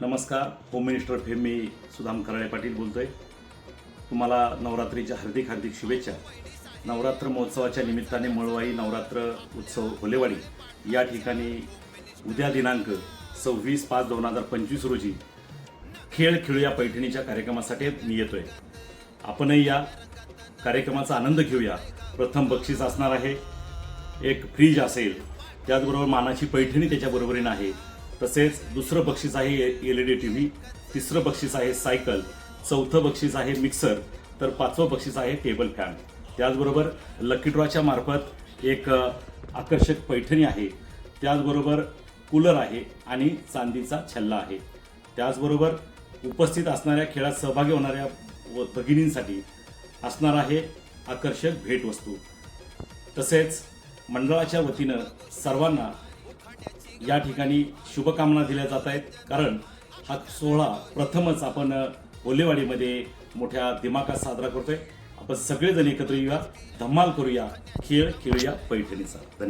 नमस्कार. Home minister fame मी सुदाम कराळे पाटील आहे तुम्हाला नवरात्रीच्या हार्दिक हार्दिक शुभेच्छा. नवरात्र महोत्सवाच्या निमित्ताने मळवाई नवरात्र उत्सव होलेवाडी या ठिकाणी उद्या दिनांक सव्वीस पाच दोन हजार पंचवीस रोजी खेळ खेळूया पैठणीच्या कार्यक्रमासाठी मी येतोय. आपणही या कार्यक्रमाचा आनंद घेऊया. प्रथम बक्षीस असणार आहे. एक फ्रीज असेल. त्याचबरोबर मानाची पैठणी त्याच्या बरोबरीनं आहे. तसेच दुसरं बक्षीस आहे L E D T V तिसरं बक्षीस आहे सायकल चौथं बक्षीस आहे मिक्सर तर पाचवं बक्षीस आहे टेबल फॅन. त्याचबरोबर लकी ड्रॉच्या मार्फत एक आकर्षक पैठणी आहे त्याचबरोबर कूलर आहे आणि चांदीचा छल्ला आहे. त्याचबरोबर उपस्थित असणाऱ्या खेळात सहभागी होणाऱ्या व भगिनींसाठी असणार आहे आकर्षक भेटवस्तू. तसेच मंडळाच्या वतीनं सर्वांना या ठिकाणी शुभकामना दिल्या जात आहेत. कारण हा सोहळा प्रथमच आपण ओलेवाडीमध्ये मोठ्या दिमाखात साजरा करतोय. आपण सगळेजण एकत्र येऊया. धम्माल करूया. खेळ खेळूया. पैठणीचा. धन्यवाद.